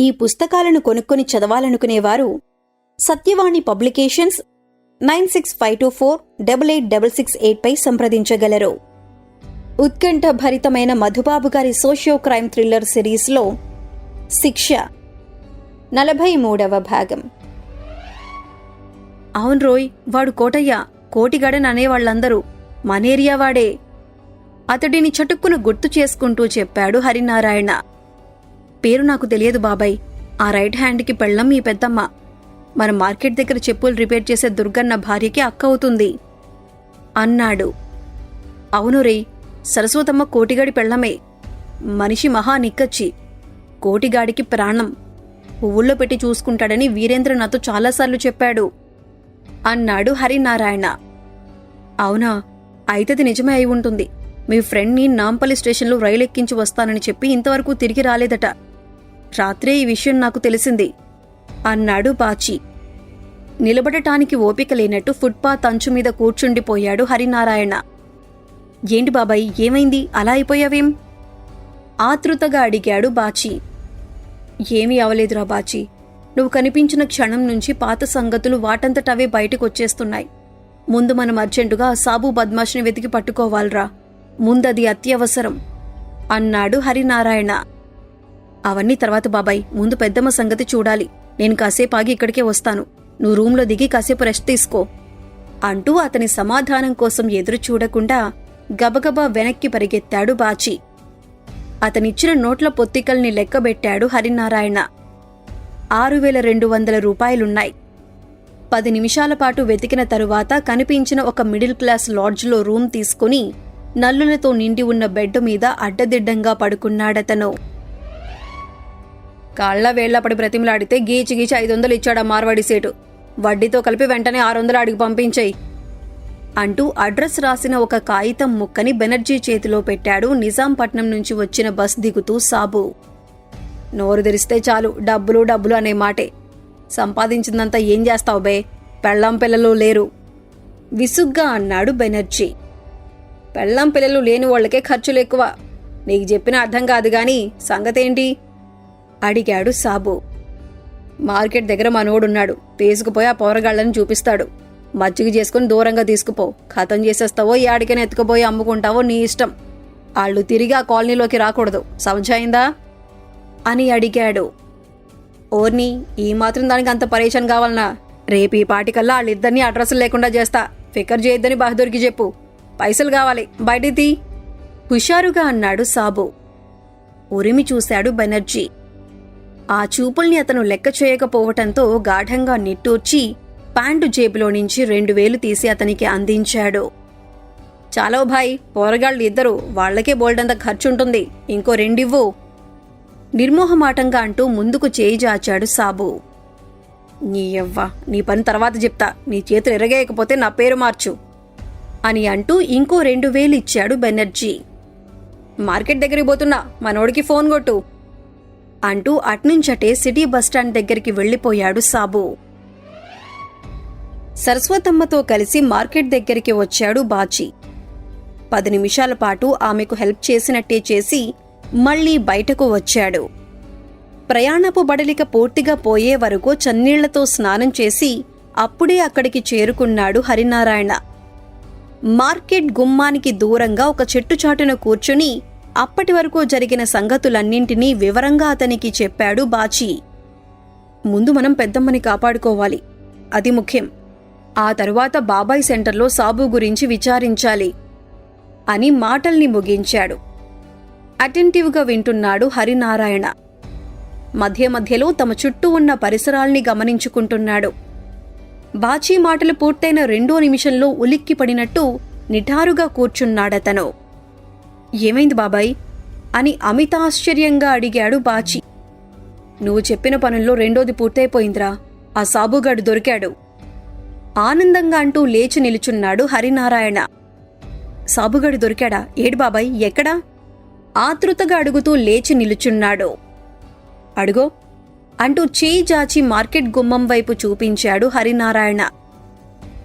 ఈ పుస్తకాలను కొనుక్కొని చదవాలనుకునేవారు Satyavani publications nine six five two four double eight double six eight పై సంప్రదించగలరు. ఉత్కంఠ భరితమైన మధుబాబు గారి సోషియో క్రైమ్ థ్రిల్లర్ సిరీస్లో శిక్ష. నలభై మూడవ భాగం. అవును రోయ్ వాడు కోటయ్య కోటిగడన్ అనేవాళ్ళందరూ మనేరియా వాడే. అతడిని చటుక్కును గుర్తు చేసుకుంటూ చెప్పాడు హరినారాయణ. పేరు నాకు తెలియదు బాబాయ్. ఆ రైట్ హ్యాండ్కి పెళ్ళం మీ పెద్దమ్మ. మన మార్కెట్ దగ్గర చెప్పులు రిపేర్ చేసే దుర్గన్న భార్యకి అక్క అవుతుంది. అన్నాడు. అవును రే సరస్వతమ్మ కోటిగాడి పెళ్ళమే. మనిషి మహా నిక్కచ్చి. కోటిగాడికి ప్రాణం. పువ్వుల్లో పెట్టి చూసుకుంటాడని వీరేంద్ర నాతో చాలాసార్లు చెప్పాడు. అన్నాడు హరినారాయణ. అవునా అయితేది నిజమే అయి ఉంటుంది. మీ ఫ్రెండ్ని నాంపల్లి స్టేషన్లో రైలు ఎక్కించి వస్తానని చెప్పి ఇంతవరకు తిరిగి రాలేదట. రాత్రే ఈ విషయం నాకు తెలిసింది అన్నాడు బాచి. నిలబడటానికి ఓపిక లేనట్టు ఫుట్పాత్ అంచు మీద కూర్చుండిపోయాడు హరినారాయణ. ఏంటి బాబాయ్ ఏమైంది? అలా అయిపోయావేం? ఆతృతగా అడిగాడు బాచి. ఏమీ అవలేదురా బాచి. నువ్వు కనిపించిన క్షణం నుంచి పాత సంగతులు వాటంతటవే బయటకొచ్చేస్తున్నాయి. ముందు మనం అర్జెంటుగా సాబు బద్మాష్ని వెతికి పట్టుకోవాలిరా. ముందది అత్యవసరం అన్నాడు హరినారాయణ. అవన్నీ తర్వాత బాబాయ్ ముందు పెద్దమ్మ సంగతి చూడాలి. నేను కాసేపు ఆగి ఇక్కడికే వస్తాను. నువ్వు రూంలో దిగి కాసేపు రెస్ట్ తీసుకో. అంటూ అతని సమాధానం కోసం ఎదురు చూడకుండా గబగబా వెనక్కి పరిగెత్తాడు బాచి. అతనిచ్చిన నోట్ల పొత్తికల్ని లెక్కబెట్టాడు హరినారాయణ. ఆరు వేల రెండు వందల రూపాయలున్నాయి. పది నిమిషాల పాటు వెతికిన తరువాత కనిపించిన ఒక మిడిల్ క్లాస్ లాడ్జ్లో రూమ్ తీసుకుని నల్లులతో నిండి ఉన్న బెడ్ మీద అడ్డదిడ్డంగా పడుకున్నాడతను. కాళ్ళ వేళ్ళపడి బ్రతిమలాడితే గీచి గీచి ఐదు వందలు ఇచ్చాడా మార్వాడి సేటు. వడ్డీతో కలిపి వెంటనే ఆరు వందలు అడిగి పంపించేయి. అంటూ అడ్రస్ రాసిన ఒక కాగితం ముక్కని బెనర్జీ చేతిలో పెట్టాడు నిజాంపట్నం నుంచి వచ్చిన బస్ దిగుతూ సాబు. నోరు తెరిస్తే చాలు డబ్బులు డబ్బులు అనే మాటే. సంపాదించిందంతా ఏం చేస్తావు బే? పెళ్ళాం పిల్లలు లేరు. విసుగ్గా అన్నాడు బెనర్జీ. పెళ్ళాం పిల్లలు లేని వాళ్ళకే ఖర్చులు ఎక్కువ. నీకు చెప్పిన అర్థం కాదు గాని సంగతేంటి? అడిగాడు సాబు. మార్కెట్ దగ్గర మనోడున్నాడు. తీసుకుపోయి ఆ పోరగాళ్ళని చూపిస్తాడు. మజ్జిగ చేసుకుని దూరంగా తీసుకుపో. ఖతం చేసేస్తావో యాడికైనా ఎత్తుకుపోయి అమ్ముకుంటావో నీ ఇష్టం. వాళ్ళు తిరిగి ఆ కాలనీలోకి రాకూడదు. సమజాయిందా అని అడిగాడు. ఓర్ని ఈ మాత్రం దానికి అంత పరేషాన్ కావాలనా? రేపు ఈ పాటికల్లా వాళ్ళిద్దరినీ అడ్రస్లు లేకుండా చేస్తా. ఫికర్ చేయొద్దని బహదూర్కి చెప్పు. పైసలు కావాలి. బయటికి తీ. హుషారుగా అన్నాడు సాబు. ఉరిమి చూశాడు బెనర్జీ. ఆ చూపుల్ని అతను లెక్క చేయకపోవటంతో గాఢంగా నిట్టూర్చి ప్యాంటు జేబులో నుంచి రెండు వేలు తీసి అతనికి అందించాడు. చాలో భాయ్ పోరగాళ్ళు ఇద్దరు వాళ్ళకే బోల్డంత ఖర్చుంటుంది. ఇంకో రెండివ్వు. నిర్మోహమాటంగా అంటూ ముందుకు చేయి జాచాడు సాబు. నీ యవ్వ నీ పని తర్వాత చెప్తా. నీ చేతులు ఎరగేయకపోతే నా పేరు మార్చు. అని అంటూ ఇంకో రెండు వేలు ఇచ్చాడు బెనర్జీ. మార్కెట్ దగ్గరికి పోతున్నా. మనోడికి ఫోన్ కొట్టు. అంటూ అట్నుంచటే సిటీ బస్టాండ్ దగ్గరికి వెళ్ళిపోయాడు సాబు. సరస్వతమ్మతో కలిసి మార్కెట్ దగ్గరికి వచ్చాడు బాచి. పది నిమిషాల పాటు ఆమెకు హెల్ప్ చేసినట్టే చేసి మళ్ళీ బయటకు వచ్చాడు. ప్రయాణపు బడలిక పూర్తిగా పోయే వరకు చన్నీళ్ళతో స్నానం చేసి అప్పుడే అక్కడికి చేరుకున్నాడు హరినారాయణ. మార్కెట్ గుమ్మానికి దూరంగా ఒక చెట్టు చాటున కూర్చుని అప్పటి వరకు జరిగిన సంగతులన్నింటినీ వివరంగా అతనికి చెప్పాడు బాచి. ముందు మనం పెద్దమ్మని కాపాడుకోవాలి. అది ముఖ్యం. ఆ తరువాత బాబాయ్ సెంటర్లో సాబు గురించి విచారించాలి అని మాటల్ని ముగించాడు. అటెంటివ్గా వింటున్నాడు హరినారాయణ. మధ్య మధ్యలో తమ చుట్టూ ఉన్న పరిసరాల్ని గమనించుకుంటున్నాడు. బాచీ మాటలు పూర్తయిన రెండో నిమిషంలో ఉలిక్కి పడినట్టు నిఠారుగా కూర్చున్నాడతను. ఏమైంది బాబాయ్? అని అమితాశ్చర్యంగా అడిగాడు బాచి. నువ్వు చెప్పిన పనుల్లో రెండోది పూర్తయిపోయిందిరా. ఆ సాబుగాడు దొరికాడు. ఆనందంగా అంటూ లేచి నిలుచున్నాడు హరినారాయణ. సాబుగాడు దొరికాడా? ఏడు బాబాయ్ ఎక్కడా? ఆతృతగా అడుగుతూ లేచి నిలుచున్నాడు. అడుగో అంటూ చేయి జాచి మార్కెట్ గుమ్మం వైపు చూపించాడు హరినారాయణ.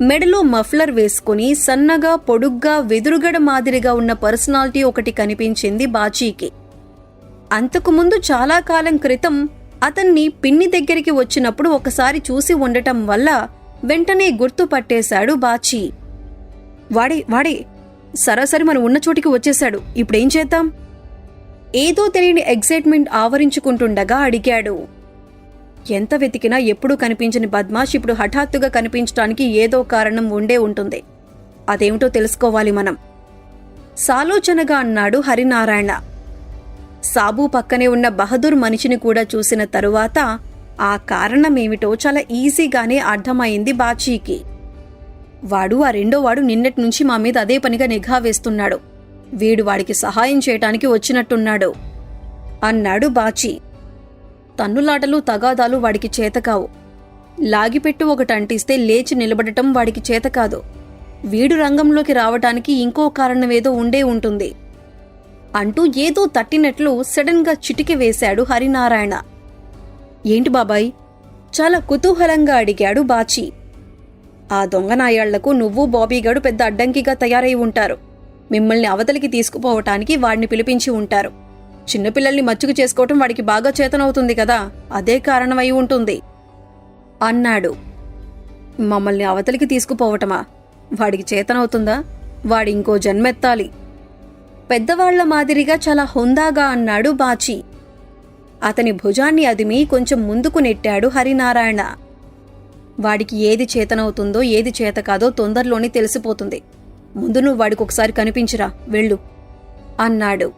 మెడలో మఫ్లర్ వేసుకుని సన్నగా పొడుగ్గా వెదురుగడ మాదిరిగా ఉన్న పర్సనాలిటీ ఒకటి కనిపించింది బాచీకి. అంతకుముందు చాలా కాలం క్రితం అతన్ని పిన్ని దగ్గరికి వచ్చినప్పుడు ఒకసారి చూసి ఉండటం వల్ల వెంటనే గుర్తుపట్టేశాడు బాచీ. వాడే వాడే సరాసరి మనం ఉన్న చోటికి వచ్చేశాడు. ఇప్పుడేం చేద్దాం? ఏదో తెలియని ఎగ్జైట్మెంట్ ఆవరించుకుంటుండగా అడిగాడు. ఎంత వెతికినా ఎప్పుడూ కనిపించని బద్మాష్ ఇప్పుడు హఠాత్తుగా కనిపించడానికి ఏదో కారణం ఉండే ఉంటుంది. అదేమిటో తెలుసుకోవాలి మనం. సాలోచనగా అన్నాడు హరినారాయణ. సాబు పక్కనే ఉన్న బహదూర్ మనిషిని కూడా చూసిన తరువాత ఆ కారణమేమిటో చాలా ఈజీగానే అర్థమైంది బాచీకి. వాడు ఆ రెండో వాడు నిన్నటి నుంచి మా మీద అదే పనిగా నిఘా వేస్తున్నాడు. వీడు వాడికి సహాయం చేయటానికి వచ్చినట్టున్నాడు. అన్నాడు బాచీ. తన్నులాటలు తగాదాలు వాడికి చేతకావు. లాగిపెట్టు ఒకటి అంటిస్తే లేచి నిలబడటం వాడికి చేత కాదు వీడు రంగంలోకి రావటానికి ఇంకో కారణమేదో ఉండే ఉంటుంది. అంటూ ఏదో తట్టినట్లు సడన్గా చిటికి వేశాడు హరినారాయణ. ఏంటి బాబాయ్? చాలా కుతూహలంగా అడిగాడు బాచి. ఆ దొంగనాయాళ్ళకు నువ్వు బాబీగాడు పెద్ద అడ్డంకిగా తయారై ఉంటారు. మిమ్మల్ని అవతలికి తీసుకుపోవటానికి వాడిని పిలిపించి ఉంటారు. చిన్నపిల్లల్ని మచ్చుకు చేసుకోవటం వాడికి బాగా చేతనవుతుంది కదా. అదే కారణమై ఉంటుంది. అన్నాడు. మమ్మల్ని అవతలికి తీసుకుపోవటమా? వాడికి చేతనవుతుందా? వాడి ఇంకో జన్మెత్తాలి. పెద్దవాళ్ళ మాదిరిగా చాలా హుందాగా అన్నాడు బాచి. అతని భుజాన్ని అదిమి కొంచెం ముందుకు నెట్టాడు హరినారాయణ. వాడికి ఏది చేతనవుతుందో ఏది చేత కాదో తొందరలోనే తెలిసిపోతుంది. ముందు నువ్వు వాడికి ఒకసారి కనిపించిరా వెళ్ళు అన్నాడు.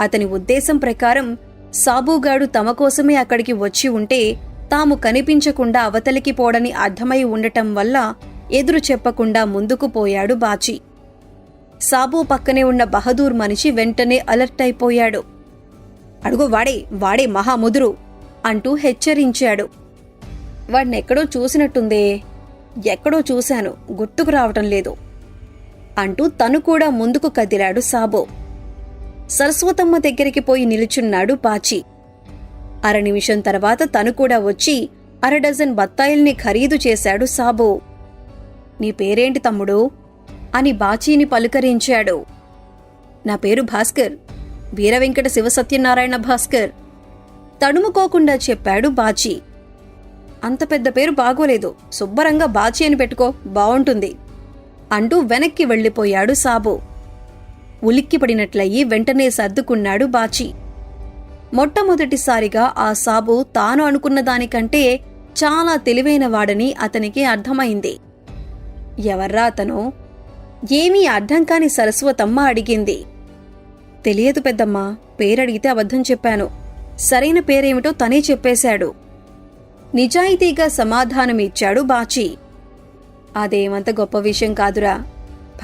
అతని ఉద్దేశం ప్రకారం సాబుగాడు తమ కోసమే అక్కడికి వచ్చి ఉంటే తాము కనిపించకుండా అవతలికి పోడని అర్థమై ఉండటం వల్ల ఎదురు చెప్పకుండా ముందుకు పోయాడు బాచి. సాబు పక్కనే ఉన్న బహదూర్ మనిషి వెంటనే అలర్ట్ అయిపోయాడు. అడుగు వాడే వాడే మహాముదురు! అంటూ హెచ్చరించాడు. వాడినెక్కడో చూసినట్టుందే. ఎక్కడో చూశాను గుర్తుకు రావటం లేదు. అంటూ తను కూడా ముందుకు కదిలాడు సాబో. సరస్వతమ్మ దగ్గరికి పోయి నిలుచున్నాడు పాచి. అర నిమిషం తర్వాత తను కూడా వచ్చి అర డజన్ బత్తాయిల్ని ఖరీదు చేశాడు సాబు. నీ పేరేంటి తమ్ముడు? అని బాచీని పలుకరించాడు. నా పేరు భాస్కర్. వీరవెంకట శివసత్యనారాయణ భాస్కర్. తడుముకోకుండా చెప్పాడు బాచీ. అంత పెద్ద పేరు బాగోలేదు. శుభ్రంగా బాచి అని పెట్టుకో బావుంటుంది. అంటూ వెనక్కి వెళ్ళిపోయాడు సాబు. ఉలిక్కిపడినట్లయి వెంటనే సర్దుకున్నాడు బాచి. మొట్టమొదటిసారిగా ఆ సాబు తాను అనుకున్న దానికంటే చాలా తెలివైన వాడని అతనికి అర్థమైంది. ఎవర్రా అతను? ఏమీ అర్థం కాని సరస్వతమ్మ అడిగింది. తెలియదు పెద్దమ్మా పేరడిగితే అబద్ధం చెప్పాను. సరైన పేరేమిటో తనే చెప్పేశాడు. నిజాయితీగా సమాధానమిచ్చాడు బాచి. అదేమంత గొప్ప విషయం కాదురా.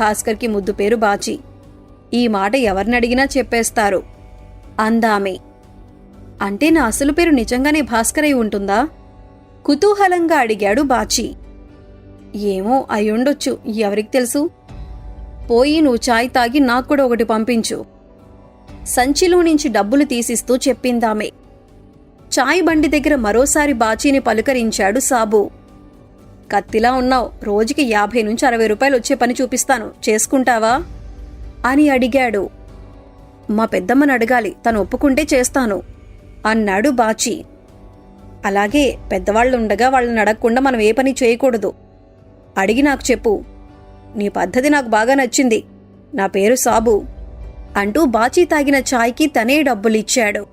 భాస్కర్కి ముద్దు పేరు బాచి. ఈ మాట ఎవరినడిగినా చెప్పేస్తారు. అందామే. అంటే నా అసలు పేరు నిజంగానే భాస్కరై ఉంటుందా? కుతూహలంగా అడిగాడు బాచి. ఏమో అయ్యుండొచ్చు ఎవరికి తెలుసు? పోయి నువ్వు చాయ్ తాగి నాకు కూడా ఒకటి పంపించు. సంచిలో నుంచి డబ్బులు తీసిస్తూ చెప్పిందామె. చాయ్ బండి దగ్గర మరోసారి బాచీని పలుకరించాడు సాబు. కత్తిలా ఉన్నావు రోజుకి యాభై నుంచి అరవై రూపాయలు వచ్చే పని చూపిస్తాను చేసుకుంటావా? అని అడిగాడు. మా పెద్దమ్మని అడగాలి తను ఒప్పుకుంటే చేస్తాను అన్నాడు బాచి. అలాగే పెద్దవాళ్ళు ఉండగా వాళ్ళని అడగకుండా మనం ఏ పని చేయకూడదు. అడిగి నాకు చెప్పు. నీ పద్ధతి నాకు బాగా నచ్చింది. నా పేరు సాబు అంటూ బాచీ తాగిన ఛాయ్కి తనే డబ్బులిచ్చాడు.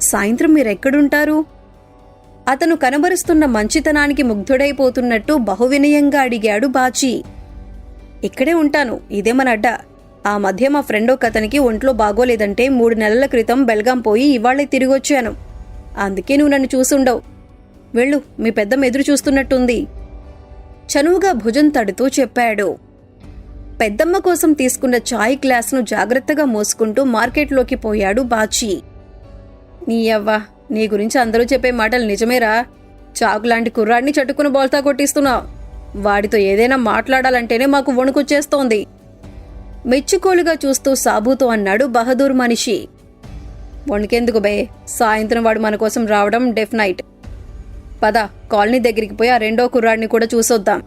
సాయంత్రం మీరెక్కడుంటారు? అతను కనబరుస్తున్న మంచితనానికి ముగ్ధుడైపోతున్నట్టు బహువినయంగా అడిగాడు బాచీ. ఇక్కడే ఉంటాను ఇదే మన అడ్డ. ఆ మధ్య మా ఫ్రెండ్ ఒక అతనికి ఒంట్లో బాగోలేదంటే మూడు నెలల క్రితం బెల్గాం పోయి ఇవాళ్ళే తిరిగొచ్చాను. అందుకే నువ్వు నన్ను చూసుండవు. వెళ్ళు మీ పెద్దం ఎదురు చూస్తున్నట్టుంది. చనువుగా భుజం తడుతూ చెప్పాడు. పెద్దమ్మ కోసం తీసుకున్న చాయ్ గ్లాస్ను జాగ్రత్తగా మోసుకుంటూ మార్కెట్లోకి పోయాడు బాచీ. నీ అవ్వా నీ గురించి అందరూ చెప్పే మాటలు నిజమేరా? చాకులాంటి కుర్రాడిని చట్టుకుని బోల్తా కొట్టిస్తున్నావు. వాడితో ఏదైనా మాట్లాడాలంటేనే మాకు వణుకొచ్చేస్తోంది. మెచ్చుకోలుగా చూస్తూ సాబుతో అన్నాడు బహదూర్ మనిషి. వణికెందుకు బే? సాయంత్రం వాడు మన కోసం రావడం డెఫ్నైట్ పద కాలనీ దగ్గరికి పోయి ఆ రెండో కుర్రాడిని కూడా చూసొద్దాం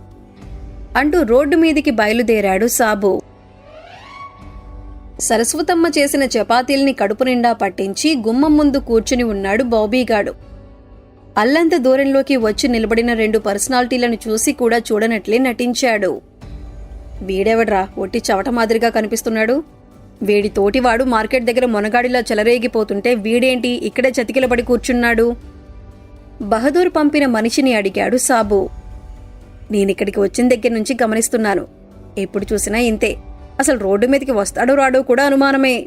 అంటూ రోడ్డు మీదికి బయలుదేరాడు సాబు. సరస్వతమ్మ చేసిన చపాతీల్ని కడుపు నిండా పట్టించి గుమ్మం ముందు కూర్చుని ఉన్నాడు బాబీగాడు. అల్లంత దూరంలోకి వచ్చి నిలబడిన రెండు పర్సనాలిటీలను చూసి కూడా చూడనట్లే నటించాడు. వీడెవడ్రా? ఒట్టి చవట మాదిరిగా కనిపిస్తున్నాడు. వీడి తోటివాడు మార్కెట్ దగ్గర మొనగాడిలా చెలరేగిపోతుంటే వీడేంటి? ఇక్కడే చతికిలబడి కూర్చున్నాడు. బహదూర్ పంపిన మనిషిని అడిగాడు సాబు. నేనిక్కడికి వచ్చిన దగ్గర నుంచి గమనిస్తున్నాను. ఎప్పుడు చూసినా ఇంతే. అసలు రోడ్డు మీదకి వస్తాడో రాడో కూడా అనుమానమే.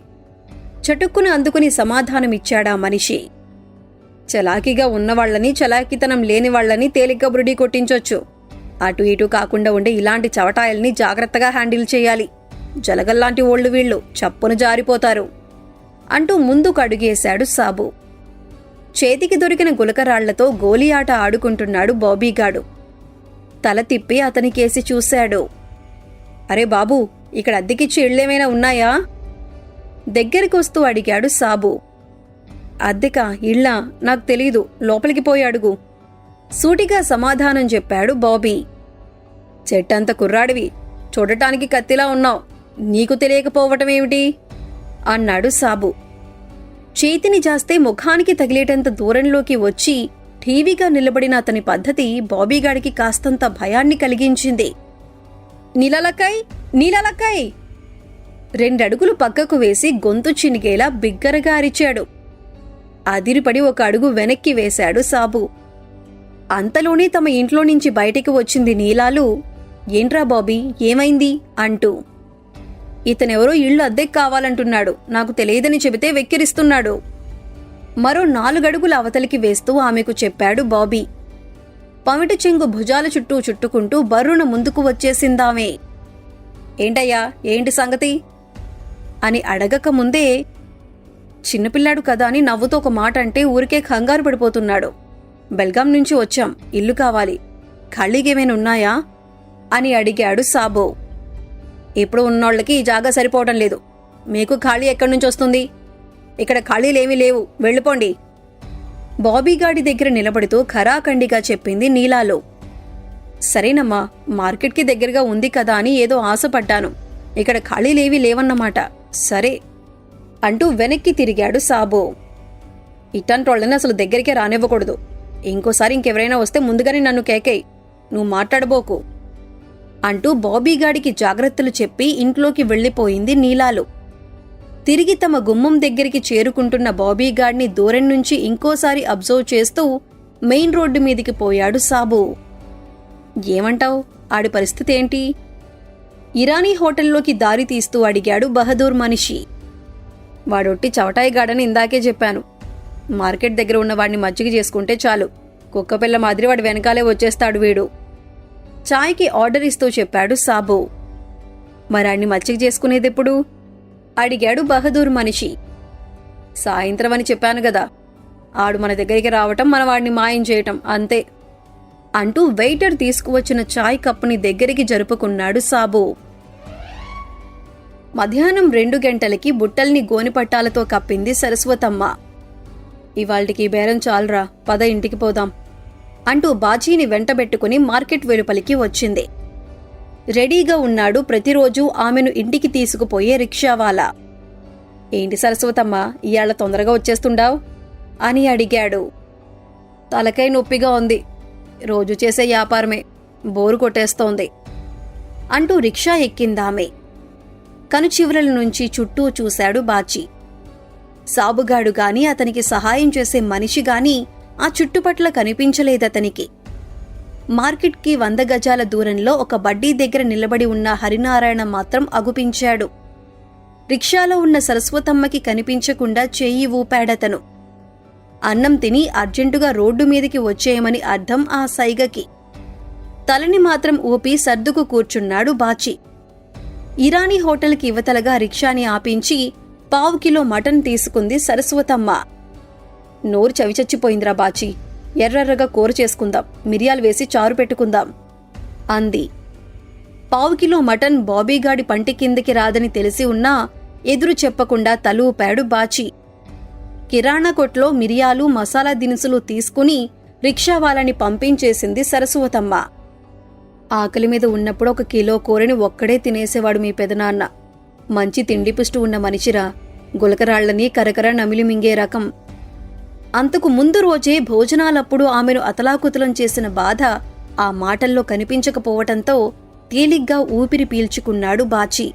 చటుక్కున అందుకుని సమాధానమిచ్చాడా మనిషి. చలాకీగా ఉన్నవాళ్ళని చలాకీతనం లేని వాళ్ళని తేలిగ్గా బురుడీ కొట్టించొచ్చు. అటు ఇటు కాకుండా ఉండే ఇలాంటి చవటాయల్ని జాగ్రత్తగా హ్యాండిల్ చేయాలి. జలగల్లాంటి ఓళ్ళు వీళ్ళు చప్పున జారిపోతారు అంటూ ముందుకు అడుగేశాడు సాబు. చేతికి దొరికిన గులకరాళ్ళతో గోలీ ఆట ఆడుకుంటున్నాడు బాబీగాడు తల తిప్పి అతనికేసి చూశాడు. అరే బాబు ఇక్కడ అద్దెకిచ్చి ఇళ్ళేమైనా ఉన్నాయా? దగ్గరికి వస్తూ అడిగాడు సాబు. అద్దెక ఇళ్ళ? నాకు తెలీదు లోపలికి పోయి అడుగు. సూటిగా సమాధానం చెప్పాడు బాబీ. చెట్టంత కుర్రాడివి. చూడటానికి కత్తిలా ఉన్నావు. నీకు తెలియకపోవటమేమిటి అన్నాడు సాబు. చేతిని జాస్తే ముఖానికి తగిలేటంత దూరంలోకి వచ్చి ఠీవీగా నిలబడిన అతని పద్ధతి బాబీగాడికి కాస్తంత భయాన్ని కలిగించింది. నీలలకై నీలలకై రెండడుగులు పక్కకు వేసి గొంతు చినిగేలా బిగ్గరగా అరిచాడు. అదిరిపడి ఒక అడుగు వెనక్కి వేశాడు సాబు. అంతలోనే తమ ఇంట్లో నుంచి బయటికి వచ్చింది నీలాలు ఏంట్రా బాబీ ఏమైంది? అంటూ. ఇతనెవరో ఇళ్ళు అద్దెకు కావాలంటున్నాడు. నాకు తెలియదని చెబితే వెక్కిరిస్తున్నాడు. మరో నాలుగడుగుల అవతలికి వేస్తూ ఆమెకు చెప్పాడు బాబీ. పమిటి చెంగు భుజాల చుట్టూ చుట్టుకుంటూ బర్రున ముందుకు వచ్చేసిందామే. ఏంటయ్యా ఏంటి సంగతి? అని అడగక ముందే చిన్నపిల్లాడు కదా అని నవ్వుతో ఒక మాట అంటే ఊరికే కంగారు పడిపోతున్నాడు. బెల్గాం నుంచి వచ్చాం. ఇల్లు కావాలి. ఖాళీగేమైనా ఉన్నాయా? అని అడిగాడు సాబో. ఇప్పుడు ఉన్నోళ్ళకి ఈ జాగా సరిపోవటం లేదు. మీకు ఖాళీ ఎక్కడి నుంచి వస్తుంది? ఇక్కడ ఖాళీలేమీ లేవు. వెళ్ళిపోండి. బాబీగాడి దగ్గర నిలబడుతూ ఖరాఖండిగా చెప్పింది నీలాలో. సరేనమ్మా మార్కెట్కి దగ్గరగా ఉంది కదా అని ఏదో ఆశపడ్డాను. ఇక్కడ ఖాళీలేవీ లేవన్నమాట. సరే అంటూ వెనక్కి తిరిగాడు సాబో. ఇట్టంటోళ్ళని అసలు దగ్గరికే రానివ్వకూడదు. ఇంకోసారి ఇంకెవరైనా వస్తే ముందుగానే నన్ను కేకేయ్. నువ్వు మాట్లాడబోకు. అంటూ బాబీగాడికి జాగ్రత్తలు చెప్పి ఇంట్లోకి వెళ్ళిపోయింది నీలాలు. తిరిగి తమ గుమ్మం దగ్గరికి చేరుకుంటున్న బాబీగాడ్ని దూరం నుంచి ఇంకోసారి అబ్జర్వ్ చేస్తూ మెయిన్ రోడ్డు మీదికి పోయాడు సాబు. ఏమంటావు? ఆడి పరిస్థితి ఏంటి? ఇరానీ హోటల్లోకి దారి తీస్తూ అడిగాడు బహదూర్ మనిషి. వాడొట్టి చవటాయి గాడని ఇందాకే చెప్పాను. మార్కెట్ దగ్గర ఉన్న వాడిని మజ్జిగ చేసుకుంటే చాలు. కుక్కపిల్ల మాదిరి వాడి వెనకాలే వచ్చేస్తాడు వీడు. చాయ్కి ఆర్డర్ ఇస్తూ చెప్పాడు సాబు. మరాణ్ణి మచ్చిక చేసుకునేదెప్పుడు? అడిగాడు బహదూర్ మనిషి. సాయంత్రం అని చెప్పాను గదా. ఆడు మన దగ్గరికి రావటం మన వాడిని మాయం చేయటం అంతే. అంటూ వెయిటర్ తీసుకువచ్చిన చాయ్ కప్పుని దగ్గరికి జరుపుకున్నాడు సాబు. మధ్యాహ్నం రెండు గంటలకి బుట్టల్ని గోనిపట్టాలతో కప్పింది సరస్వతమ్మ. ఇవాల్టికి బేరం చాలరా. పద ఇంటికి పోదాం. అంటూ బాచీని వెంటబెట్టుకుని మార్కెట్ వెలుపలికి వచ్చింది. రెడీగా ఉన్నాడు ప్రతిరోజు ఆమెను ఇంటికి తీసుకుపోయే రిక్షావాలా. ఏంటి సరస్వతమ్మ ఇవాళ తొందరగా వచ్చేస్తుండావు? అని అడిగాడు. తలకై నొప్పిగా ఉంది. రోజు చేసే వ్యాపారమే. బోరు కొట్టేస్తోంది. అంటూ రిక్షా ఎక్కిందామె. కనుచివరల నుంచి చుట్టూ చూశాడు బాచి సాబుగాడు గాని అతనికి సహాయం చేసే మనిషి గాని ఆ చుట్టుపట్ల కనిపించలేదతనికి. మార్కెట్కి వంద గజాల దూరంలో ఒక బడ్డీ దగ్గర నిలబడి ఉన్న హరినారాయణ మాత్రం అగుపించాడు. రిక్షాలో ఉన్న సరస్వతమ్మకి కనిపించకుండా చేయి ఊపాడతను. అన్నం తిని అర్జెంటుగా రోడ్డు మీదకి వచ్చేయమని అర్థం ఆ సైగకి. తలని మాత్రం ఊపి సర్దుకు కూర్చున్నాడు బాచి. ఇరానీ హోటల్కి ఇవతలగా రిక్షాని ఆపించి పావు కిలో మటన్ తీసుకుంది సరస్వతమ్మ. నోరు చవిచచ్చిపోయిందిరా బాచి. ఎర్రెర్రగా కూర చేసుకుందాం. మిరియాలు వేసి చారు పెట్టుకుందాం. అంది. పావు కిలో మటన్ బాబీగాడి పంటి కిందకి రాదని తెలిసి ఉన్నా ఎదురు చెప్పకుండా తలూపాడు బాచి. కిరాణా కొట్లో మిరియాలు మసాలా దినుసులు తీసుకుని రిక్షా వాళ్ళని పంపించేసింది సరస్వతమ్మ. ఆకలి మీద ఉన్నప్పుడు ఒక కిలో కూరని ఒక్కడే తినేసేవాడు మీ పెదనాన్న. మంచి తిండి పుష్టి ఉన్న మనిషిరా. గులకరాళ్ళని కరకర నమిలి మింగే రకం. అంతకు ముందు రోజే భోజనాలప్పుడు ఆమెను అతలాకుతలం చేసిన బాధ ఆ మాటల్లో కనిపించకపోవటంతో తేలిగ్గా ఊపిరి పీల్చుకున్నాడు బాచి.